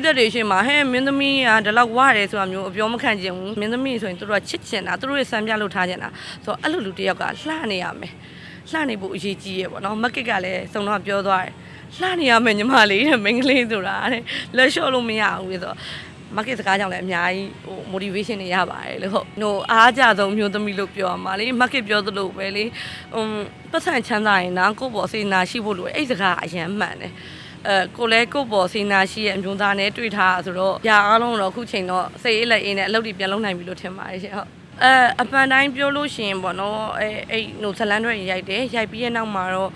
ရိသတ်တွေရှင်းမှာဟဲ့မင်းသမီးကဒီလောက်ဝရတယ်ဆိုတာမျိုးအပြောမခံချင်ဘူးမင်းသမီးဆိုရင်သူတို့ကချစ်ချင်တာသူတို့ရဲ့စံပြလို့ထားချင်တာဆိုတော့အဲ့လိုလူတစ်ယောက်ကလှနေရမယ်လှနေဖို့အရေးကြီးရပေါ့နော်မက်ကစ်ကလည်းစုံတော့ပြောသွားတယ်လှနေရမယ်ညီမလေးတဲ့မိန်းကလေးဆိုတာတဲ့လက်လျှော့လို့မရဘူးဆိုတော့ market စကားကြောင့်လည်းအများကြီးဟို motivation တွေရပါတယ်လို့ဟုတ်ဟိုအားကြဆုံးမျိုးသမီးလို့ပြောရမှာလေ market ပြောသလိုပဲလေဟိုပတ်စံချမ်းသာရင်နာကိုယ့်ပေါ်စေနာရှိဖို့လိုတယ်အဲ့ဒီစကားအရန်မှန်တယ် အဲကိုလဲကိုယ့်ပေါ်စေနာရှိရဲ့အမျိုးသားနဲ့တွေ့ထားဆိုတော့ညာအားလုံးတော့အခုချိန်တော့စိတ်အေးလက်အေးနဲ့အလုပ်တွေပြန်လုပ်နိုင်ပြီလို့ထင်ပါတယ်ရှင်ဟုတ် အဲအပန်တိုင်းပြောလို့ရှိရင်ပေါ့နော်အဲအဲ့ဟိုဇလန်တွေရိုက်တယ်ရိုက်ပြီးရဲ့နောက်မှာတော့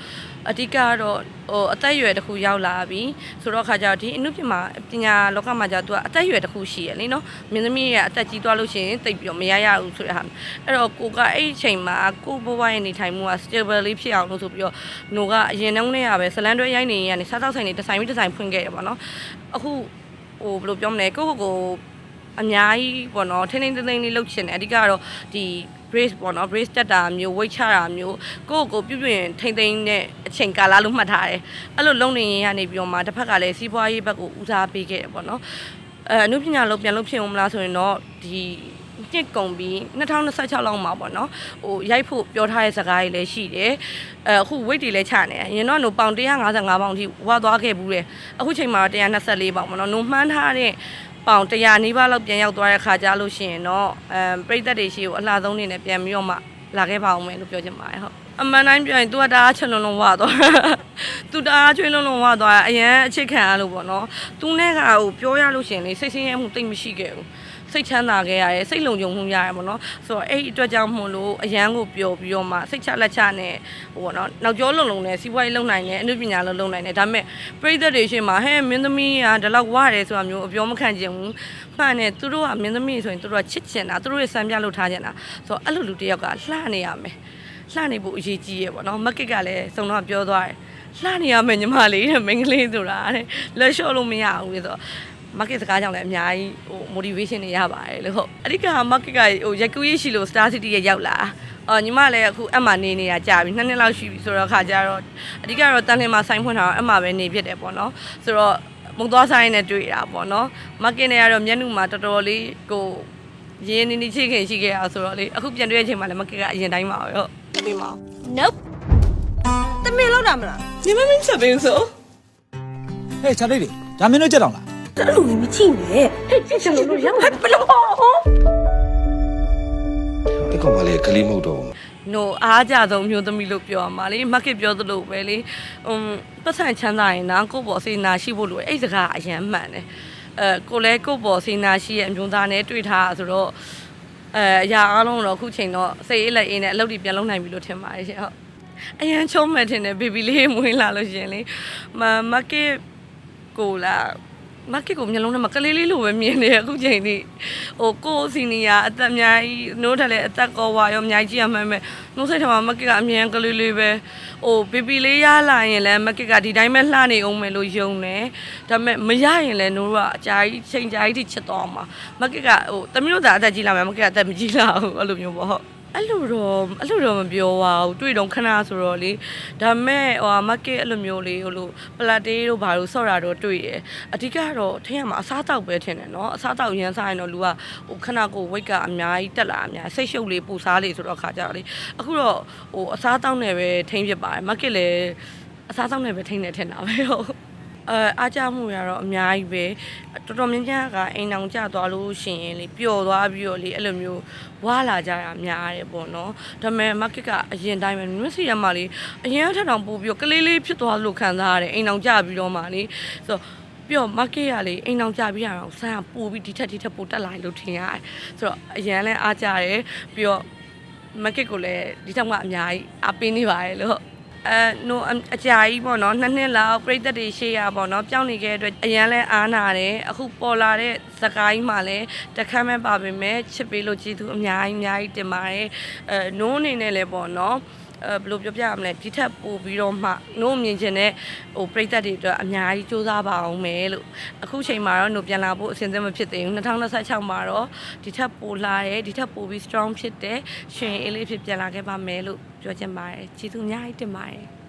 အဓိကကတော့ဟိုအသက်အရွယ်တစ်ခုရောက်လာပြီဆိုတော့ခါကျတော့ဒီအနုပညာပညာလောကမှာကျတော့သူကအသက်အရွယ်တစ်ခုရှိရလေနော်မင်းသမီးရဲ့အသက်ကြီးသွားလို့ရှိရင်တိတ်ပြီးတော့မရရဘူးဆိုတဲ့ဟာအဲ့တော့ကိုကအဲ့ဒီအချိန်မှာကိုဘဝရဲ့နေထိုင်မှုက stable လေးဖြစ်အောင်လို့ဆိုပြီးတော့หนูကအရင်တုန်းကရပဲဇလန်တွဲရိုက်နေရင်ကနေစားတောက်ဆိုင်နေဒီဇိုင်းပြီးဒီဇိုင်းဖွင့်ခဲ့ရပါတော့အခုဟိုဘယ်လိုပြောမလဲကိုကိုကို အများကြီးပေါ့နော်ထင်းထင်းသိမ်းသိမ်းလေးလုပ်ချင်တယ်အဓိကတော့ဒီ brace ပေါ့နော် brace တက်တာမျိုး weight ချတာမျိုးကိုယ့်ကိုယ်ကိုပြုတ်ပြရင်ထိမ့်သိမ်းတဲ့အချိန်ကာလလို့မှတ်ထားတယ်အဲ့လိုလုံနေရင်ကနေပြီးတော့မှတစ်ဖက်ကလည်းစီးပွားရေးဘက်ကိုဦးစားပေးခဲ့တယ်ပေါ့နော်အဲအနုပညာလို့ပြန်လို့ဖြစ်အောင်မလားဆိုရင်တော့ဒီနှစ်ကုန်ပြီး2026လောက်မှာပေါ့နော်ဟိုရိုက်ဖို့ပြောထားတဲ့ဇာတ်ကားကြီးလည်းရှိတယ်အဲအခု weight တွေလည်းချနေတယ်ရင်တော့ဟိုပေါင်155ပေါင်ထိဝါသွားခဲ့ဘူးတယ်အခုချိန်မှာတော့124ပေါင်ပေါ့နော်နှုံမှန်းထားတဲ့ ပေါင်100နီးပါးလောက်ပြန်ရောက်သွားတဲ့ခါကြလို့ရှိရင်တော့အမ်ပြိသက်တွေရှိကိုအလှဆုံးနေနဲ့ပြန်ပြီးတော့မှလာခဲ့ပါအောင်မယ်လို့ပြောချင်ပါတယ်ဟုတ်အမှန်တိုင်းပြောရင် तू ကတအားချွလွန်လွန်ဝသွားသူတအားချွလွန်လွန်ဝသွားအရန်အချစ်ခံရလို့ပေါ့နော် तू နဲ့ကဟိုပြောရလို့ရှိရင်လေစိတ်ဆင်းရဲမှုတိတ်မရှိခဲ့ဘူး စိတ်ချမ်းသာခဲ့ရတယ်စိတ်လုံခြုံမှုရတယ်ပေါ့နော်ဆိုတော့အဲ့ဒီအတွက်ကြောင့်မို့လို့အရန်ကိုပျော်ပြီးတော့မှစိတ်ချလက်ချနဲ့ဟိုပေါ့နော်နောက်ကျောလုံလုံနဲ့စီးပွားရေးလုပ်နိုင်တယ်အနုပညာလုပ်လုပ်နိုင်တယ်ဒါပေမဲ့ပြိသက်တွေရှင်းမှာဟဲ့မင်းသမီးကဒီလောက်ဝရတယ်ဆိုတာမျိုးအပြောမခံချင်ဘူးမှန်တယ်သူတို့ကမင်းသမီးဆိုရင်သူတို့ကချစ်ချင်တာသူတို့ရဲ့စံပြလို့ထားချင်တာဆိုတော့အဲ့လိုလူတစ်ယောက်ကလှနေရမယ်လှနေဖို့အရေးကြီးရပေါ့နော်မက်ကစ်ကလည်းစုံတော့ပြောသွားတယ်လှနေရမယ်ညီမလေးတဲ့မိန်းကလေးဆိုတာတဲ့လက်လျှော့လို့မရဘူးဆိုတော့ market စကားကြောင့်လည်းအများကြီးဟို motivation တွေရပါတယ်လို့ဟုတ်အဓိက market ကဟိုရက်ကူးရေးရှိလို့ Star City ရဲ့ရောက်လာအော်ညီမလည်းအခုအမှနေနေတာကြာပြီနှစ်နှစ်လောက်ရှိပြီဆိုတော့ခါကြတော့အဓိကတော့တန်လင်းမှာဆိုင်ဖွင့်ထားတော့အမှပဲနေဖြစ်တယ်ပေါ့နော်ဆိုတော့မုံသွားဆိုင်နဲ့တွေ့တာပေါ့နော် market နဲ့ကတော့မျက်နှာမှာတော်တော်လေးကိုရင်းနေနေချိခင်ရှိခဲ့အောင်ဆိုတော့လေအခုပြန်တွေ့တဲ့အချိန်မှာလည်း market ကအရင်တိုင်းပါပဲဟုတ်ပြီးမအောင် Nope တမင်လောက်တာမလားညီမမင်းချက်ပင်းဆိုဟဲ့ချာလေးလေဒါမင်းတို့ကြက်တော့လား အဲ့လိုမျိုးမကြည့်နဲ့ဟဲ့ချစ်ချင်လို့ရောက်လာဘယ်လိုဟောအဲ့ကောင်ကလည်းကလေးမဟုတ်တော့ဘူးနိုအားကြဆုံးမျိုးသမီးလို့ပြောရမှာလေ market ပြောသလိုပဲလေဟိုပတ်စံချမ်းသာရင်နာကိုယ့်ပေါ်စေနာရှိဖို့လိုတယ်အဲ့ဒီစကားအရန်မှန်တယ်အဲကိုလဲကိုယ့်ပေါ်စေနာရှိရဲ့အမျိုးသားနဲ့တွေ့ထားဆိုတော့အဲအရာအားလုံးတော့အခုချိန်တော့စိတ်အေးလက်အေးနဲ့အလုပ်တွေပြန်လုပ်နိုင်ပြီလို့ထင်ပါတယ်ရှင်ဟုတ်အရန်ချုံးမဲ့ထင်တယ်ဘေဘီလေးမွေးလာလို့ရှရင်လေမ market ကိုလာ မက်ကကိုမျိုးလုံးထဲမှာကလေးလေးလိုပဲမြင်နေရအခုချိန်ထိဟိုကိုယ်စီနီယာအသက်အများကြီးနိုးတယ်လေအသက်ကောဝါရောအများကြီးကြည့်ရမှန်းပဲနိုးစိတ်ထဲမှာမက်ကကအမြင်ကလေးလေးပဲဟိုဘီဘီလေးရလာရင်လည်းမက်ကကဒီတိုင်းပဲလှနေအောင်မယ်လို့ယုံတယ်ဒါပေမဲ့မရရင်လည်းနိုးကအကြာကြီးချိန်ကြာကြီးထိချစ်တော့မှာမက်ကကဟိုတမီးတို့သာအသက်ကြီးလာမယ်မက်ကကအသက်မကြီးလာဘူးအဲ့လိုမျိုးပေါ့ဟုတ် အဲ့လိုတော့အဲ့လိုတော့မပြောပါဘူးတွေ့တော့ခဏဆိုတော့လေဒါပေမဲ့ဟိုမက်ကအဲ့လိုမျိုးလေးဟိုလိုပလက်တေးတို့ဘာလို့ဆော့တာတော့တွေ့ရအဓိကတော့ထင်ရမှာအစားတောက်ပဲထင်တယ်နော်အစားတောက်ရမ်းစားရင်တော့လူကဟိုခဏကိုဝိတ်ကအများကြီးတက်လာအများစိတ်ရှုပ်လေးပူစားလေးဆိုတော့ခါကြတော့လေအခုတော့ဟိုအစားတောက်နေပဲထိမ့်ဖြစ်ပါတယ်မက်ကလည်းအစားတောက်နေပဲထိမ့်နေထင်တာပဲဟုတ် အဲအားကြမှုရတော့အများကြီးပဲတော်တော်များများကအိမ်အောင်ကြသွားလို့ရှိရင်လေပျော်သွားပြီးတော့လေအဲ့လိုမျိုးဝါလာကြတာများတယ်ပေါ့နော်ဒါပေမဲ့ market ကအရင်တိုင်းပဲမြစ်စီရမှာလေအရင်ထက်တောင်ပို့ပြီးတော့ကလေးလေးဖြစ်သွားလို့ခံစားရတယ်အိမ်အောင်ကြပြီးတော့မှလေဆိုတော့ပြီးတော့ market ကလေအိမ်အောင်ကြပြီးရအောင်ဆန်းကပို့ပြီးဒီထက်ဒီထက်ပို့တက်လာလို့ထင်ရတယ်ဆိုတော့အရင်လဲအားကြတယ်ပြီးတော့ market ကိုလည်းဒီထက်မှအများကြီးအားပေးနေပါတယ်လို့ အဲနိုအကြာကြီးပေါ့နော်နှစ်နှစ်လောက်ပြိသက်တွေရှေ့ရပေါ့နော်ပြောင်းနေခဲ့တဲ့အတွက်အရန်လဲအားနာတယ်အခုပေါ်လာတဲ့ဇကားကြီးမှလည်းတခမ်းမဲ့ပါပေမဲ့ချစ်ပေးလို့ကျေးဇူးအများကြီးအများကြီးတင်ပါတယ်အဲနိုးအနေနဲ့လည်းပေါ့နော်အဲ ဘယ်လိုပြောပြရမလဲဒီထက်ပိုပြီးတော့မှနိုးမြင်ချင်တဲ့ဟိုပြိသက်တွေအတွက်အများကြီးစူးစမ်းပါအောင်မယ်လို့အခုချိန်မှာတော့နိုးပြန်လာဖို့အဆင်သင့်မဖြစ်သေးဘူး2026မှာတော့ဒီထက်ပိုလာတယ်ဒီထက်ပိုပြီး strong ဖြစ်တဲ့ရှင်အေးလေးဖြစ်ပြန်လာခဲ့ပါမယ်လို့ပြောချင်ပါတယ်ကျေးဇူးအများကြီးတင်ပါတယ်